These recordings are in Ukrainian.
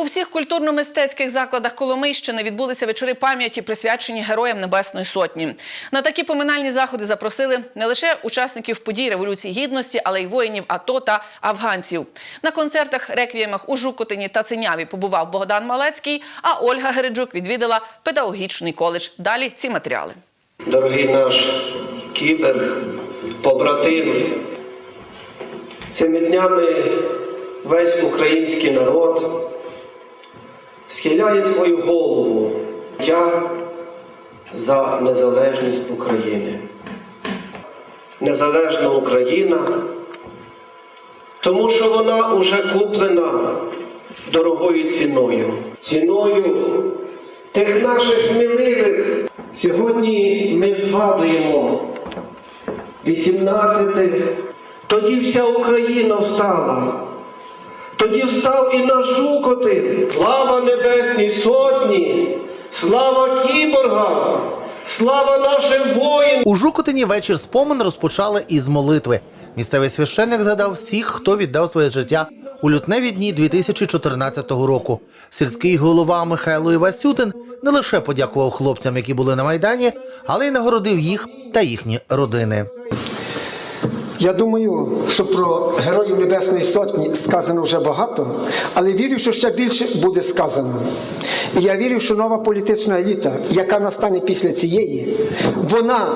У всіх культурно-мистецьких закладах Коломийщини відбулися вечори пам'яті, присвячені героям Небесної Сотні. На такі поминальні заходи запросили не лише учасників подій Революції Гідності, але й воїнів АТО та афганців. На концертах, реквіємах у Жукотині та Циняві побував Богдан Малецький, а Ольга Гереджук відвідала педагогічний коледж. Далі ці матеріали. Дорогий наш кібер, побратим, цими днями весь український народ схиляє свою голову. Я за незалежність України. Незалежна Україна, тому що вона вже куплена дорогою ціною. Ціною тих наших сміливих. Сьогодні ми згадуємо 18. Тоді вся Україна встала. Тоді встав і наш Жукотин. Слава Небесній Сотні! Слава кіборгам! Слава нашим воїнам! У Жукотині вечір спомин розпочали із молитви. Місцевий священник згадав всіх, хто віддав своє життя у лютневі дні 2014 року. Сільський голова Михайло Івасютин не лише подякував хлопцям, які були на майдані, але й нагородив їх та їхні родини. Я думаю, що про Героїв Небесної Сотні сказано вже багато, але вірю, що ще більше буде сказано. І я вірю, що нова політична еліта, яка настане після цієї, вона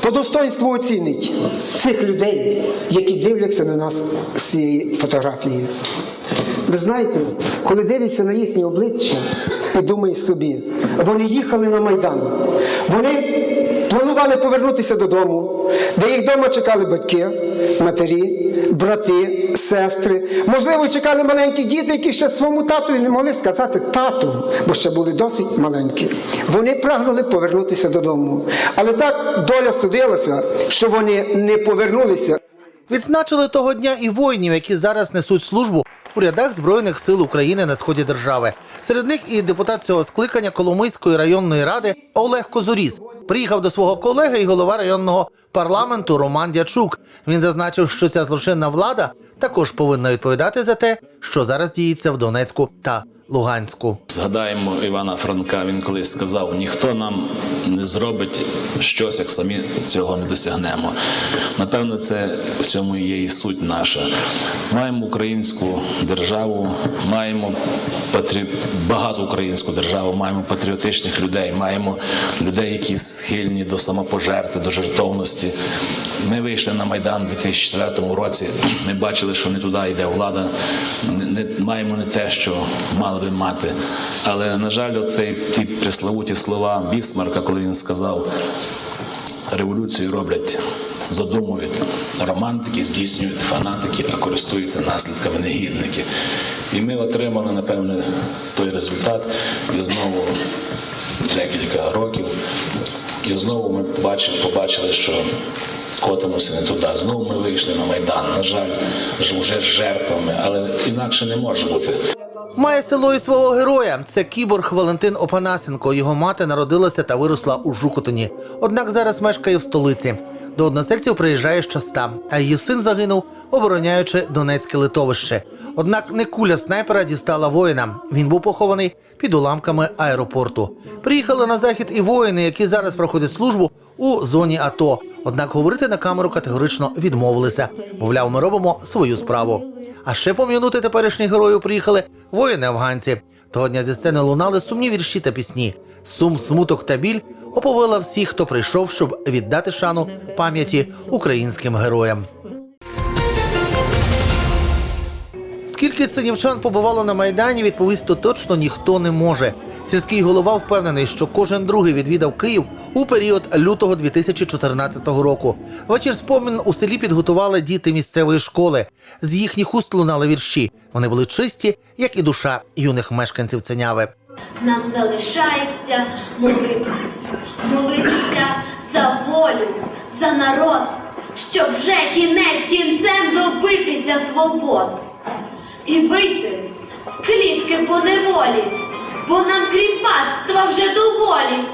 по достоинству оцінить цих людей, які дивляться на нас з цієї фотографії. Ви знаєте, коли дивишся на їхні обличчя і думаєш собі, вони їхали на Майдан. Вони планували повернутися додому, де їх вдома чекали батьки, матері, брати, сестри. Можливо, чекали маленькі діти, які ще своєму татові не могли сказати тату, бо ще були досить маленькі. Вони прагнули повернутися додому. Але так доля судилася, що вони не повернулися. Відзначили того дня і воїнів, які зараз несуть службу у рядах Збройних сил України на сході держави. Серед них і депутат цього скликання Коломийської районної ради Олег Козуріс. Приїхав до свого колеги і голова районного парламенту Роман Дячук. Він зазначив, що ця злочинна влада також повинна відповідати за те, що зараз діється в Донецьку та Луганську. Згадаємо Івана Франка. Він колись сказав: ніхто нам не зробить щось, як самі цього не досягнемо. Напевно, це в цьому є і суть наша. Маємо українську державу, маємо патрі... багату українську державу, маємо патріотичних людей, маємо людей, які схильні до самопожертви, до жертовності. Ми вийшли на майдан у 2004 році. Ми бачили, що не туди йде влада. Не маємо не те, що мали би мати. Але на жаль, оцей ті приславуті слова Бісмарка, коли він сказав, революцію роблять. Задумують романтики, здійснюють фанатики, а користуються наслідками негідники. І ми отримали, напевне, той результат. І знову декілька років. І знову ми побачили, побачили, що котимося не туди. Знову ми вийшли на Майдан. На жаль, вже з жертвами, але інакше не може бути. Має село і свого героя. Це кіборг Валентин Опанасенко. Його мати народилася та виросла у Жукотині. Однак зараз мешкає в столиці. До односельців приїжджає щаста, а її син загинув, обороняючи Донецьке литовище. Однак не куля снайпера дістала воїна. Він був похований під уламками аеропорту. Приїхали на захід і воїни, які зараз проходять службу у зоні АТО. Однак говорити на камеру категорично відмовилися. Мовляв, ми робимо свою справу. А ще пом'янути теперішніх героїв приїхали воїни-афганці. Того дня зі сцени лунали сумні вірші та пісні. Сум, смуток та біль оповила всіх, хто прийшов, щоб віддати шану пам'яті українським героям. Скільки цинівчан побувало на майдані, відповісти точно ніхто не може. Сільський голова впевнений, що кожен другий відвідав Київ у період лютого 2014 року. Вечір спомін у селі підготували діти місцевої школи. З їхніх уст лунали вірші. Вони були чисті, як і душа юних мешканців Ценяви. Нам залишається молитися, молитися за волю, за народ, щоб вже кінець кінцем добитися свобод і вийти з клітки по неволі, бо нам кріпацтва вже доволі.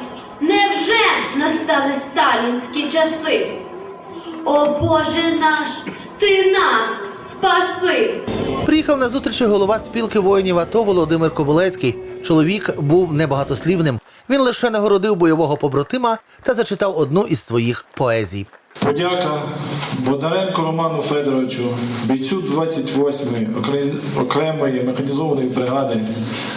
Невже настали сталінські часи? О Боже наш, ти нас спаси! Приїхав на зустрічі голова спілки воїнів АТО Володимир Кобилецький. Чоловік був небагатослівним. Він лише нагородив бойового побратима та зачитав одну із своїх поезій. Подяка Бондаренко Роману Федоровичу, бійцю 28-ї окремої механізованої бригади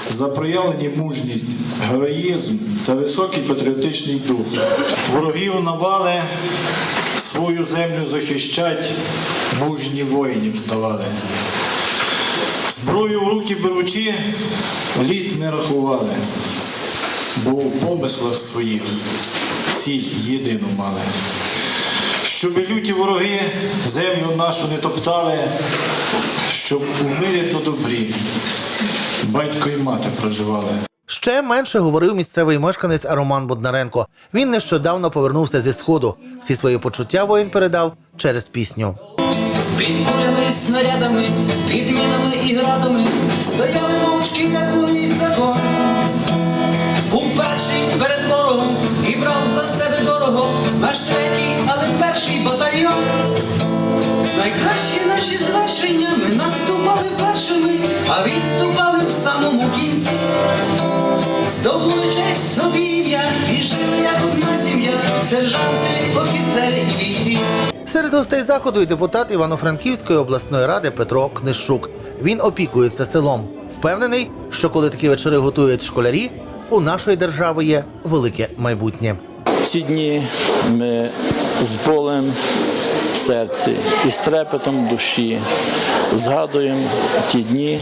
за проявлені мужність, героїзм та високий патріотичний дух. Ворогів навали свою землю захищать, мужні воїнів ставали. Зброю в руки беручи, літ не рахували, бо у помислах своїх ціль єдину мали. Щоб люті вороги землю нашу не топтали, щоб у мирі та добрі батько і мати проживали. Ще менше говорив місцевий мешканець Роман Боднаренко. Він нещодавно повернувся зі сходу. Всі свої почуття воїн передав через пісню. Під кулями, снарядами, під мінами і градами стояли Серед гостей заходу і депутат Івано-Франківської обласної ради Петро Книщук. Він опікується селом. Впевнений, що коли такі вечори готують школярі, у нашої держави є велике майбутнє. Ці дні ми з болем в серці і з трепетом душі згадуємо ті дні,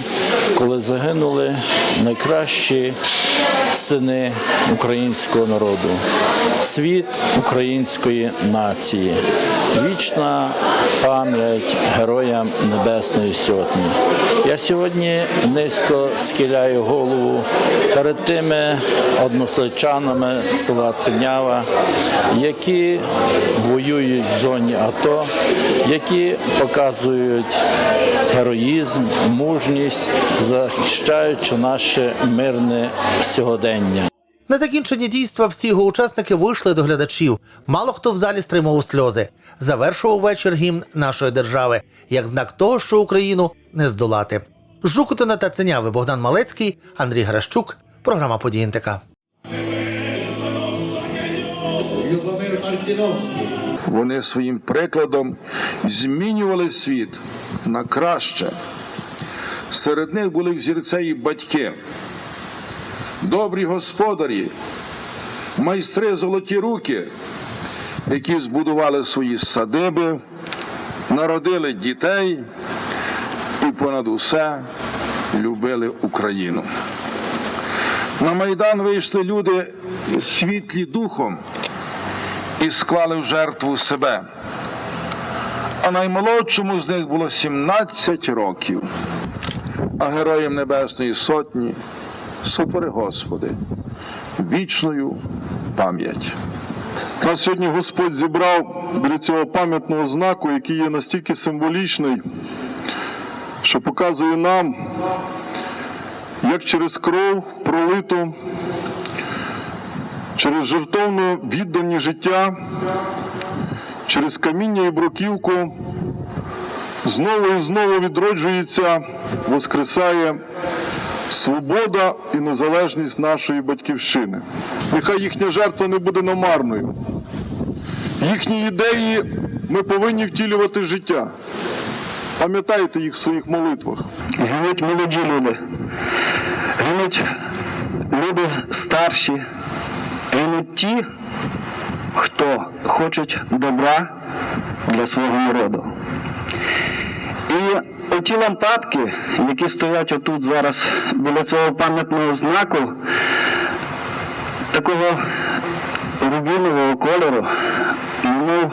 коли загинули найкращі сини українського народу, світ української нації, вічна пам'ять героям Небесної Сотні. Я сьогодні низько схиляю голову перед тими односельчанами села Синява, які воюють в зоні АТО, які показують героїзм, мужність, захищаючи наше мирне сьогодення. На закінчення дійства всі його учасники вийшли до глядачів. Мало хто в залі стримував сльози. Завершував вечір гімн нашої держави як знак того, що Україну не здолати. З Жукутина та Ценяви Богдан Малецький, Андрій Гращук. Програма «Події НТК». Любомир Марціновський. Вони своїм прикладом змінювали світ на краще. Серед них були взірцеї батьки, добрі господарі, майстри золоті руки, які збудували свої садиби, народили дітей і понад усе любили Україну. На Майдан вийшли люди світлі духом і склали в жертву себе. А наймолодшому з них було 17 років. А героям Небесної Сотні супери Господи, вічною пам'ять. Нас сьогодні Господь зібрав біля цього пам'ятного знаку, який є настільки символічний, що показує нам, як через кров пролиту, через жертовно віддані життя, через каміння і бруківку знову і знову відроджується, воскресає свобода і незалежність нашої батьківщини. Нехай їхня жертва не буде намарною. Їхні ідеї ми повинні втілювати життя. Пам'ятайте їх в своїх молитвах. Гинуть молоді люди. Гинуть люди старші. Гинуть ті, хто хочуть добра для свого народу. І оті лампадки, які стоять отут зараз біля цього пам'ятного знаку, такого рубінового кольору, немов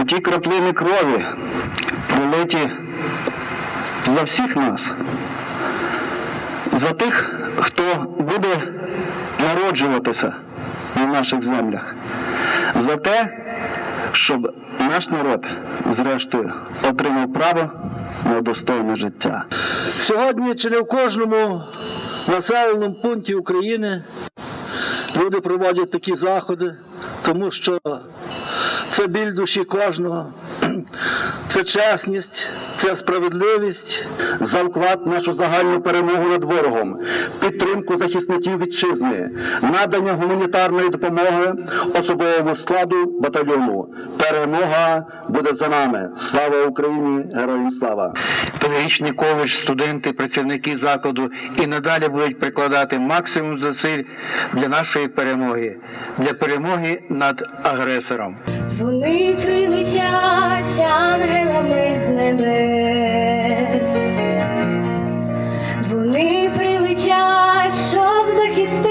оті краплини крові, пролиті за всіх нас, за тих, хто буде народжуватися на наших землях, за те, щоб наш народ, зрештою, отримав право на достойне життя. Сьогодні чи не в кожному населеному пункті України люди проводять такі заходи, тому що це біль душі кожного, це чесність, це справедливість за вклад в нашу загальну перемогу над ворогом, підтримку захисників вітчизни, надання гуманітарної допомоги особовому складу батальйону. Перемога буде за нами. Слава Україні! Героям слава! Педагогічний коледж, студенти, працівники закладу і надалі будуть прикладати максимум зусиль для нашої перемоги, для перемоги над агресором. Вони прилетять ангелами з небес. Вони прилетять, щоб захистити.